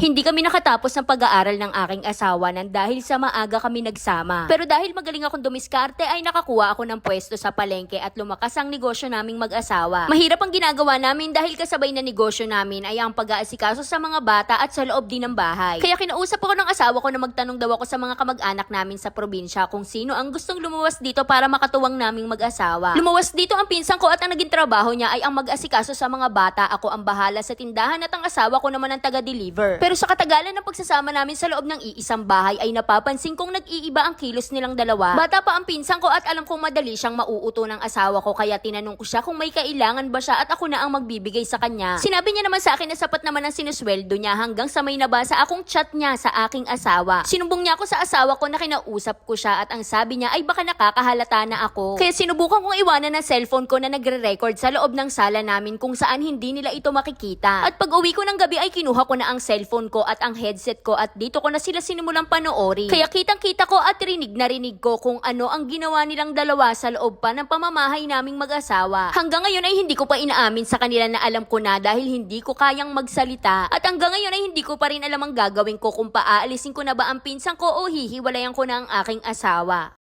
Hindi kami nakatapos ng pag-aaral ng aking asawa nang dahil sa maaga kami nagsama. Pero dahil magaling akong dumiskarte ay nakakuha ako ng pwesto sa palengke at lumakas ang negosyo naming mag-asawa. Mahirap ang ginagawa namin dahil kasabay na negosyo namin ay ang pag-aasikaso sa mga bata at sa loob din ng bahay. Kaya kinausap ako ng asawa ko na magtanong daw ako sa mga kamag-anak namin sa probinsya kung sino ang gustong lumuwas dito para makatuwang naming mag-asawa. Lumuwas dito ang pinsan ko at ang naging trabaho niya ay ang mag-asikaso sa mga bata. Ako ang bahala sa tindahan at ang asawa ko naman ang taga-deliver. Pero sa katagalan ng pagsasama namin sa loob ng iisang bahay ay napapansin kong nag-iiba ang kilos nilang dalawa. Bata pa ang pinsan ko at alam kong madali siyang mauuto ng asawa ko kaya tinanong ko siya kung may kailangan ba siya at ako na ang magbibigay sa kanya. Sinabi niya naman sa akin na sapat naman ang sinusweldo niya hanggang sa may nabasa akong chat niya sa aking asawa. Sinumbong niya ako sa asawa ko na kinausap ko siya at ang sabi niya ay baka nakakahalata na ako. Kaya sinubukan kong iwanan ng cellphone ko na nagre-record sa loob ng sala namin kung saan hindi nila ito makikita. At pag uwi ko ng gabi ay kinuha ko na ang cellphone ko at ang headset ko at dito ko na sila sinimulang panoorin. Kaya kitang-kita ko at rinig na rinig ko kung ano ang ginawa nilang dalawa sa loob pa ng pamamahay naming mag-asawa. Hanggang ngayon ay hindi ko pa inaamin sa kanila na alam ko na dahil hindi ko kayang magsalita. At hanggang ngayon ay hindi ko pa rin alam ang gagawin ko kung paaalisin ko na ba ang pinsan ko o hihiwalayan ko na ang aking asawa.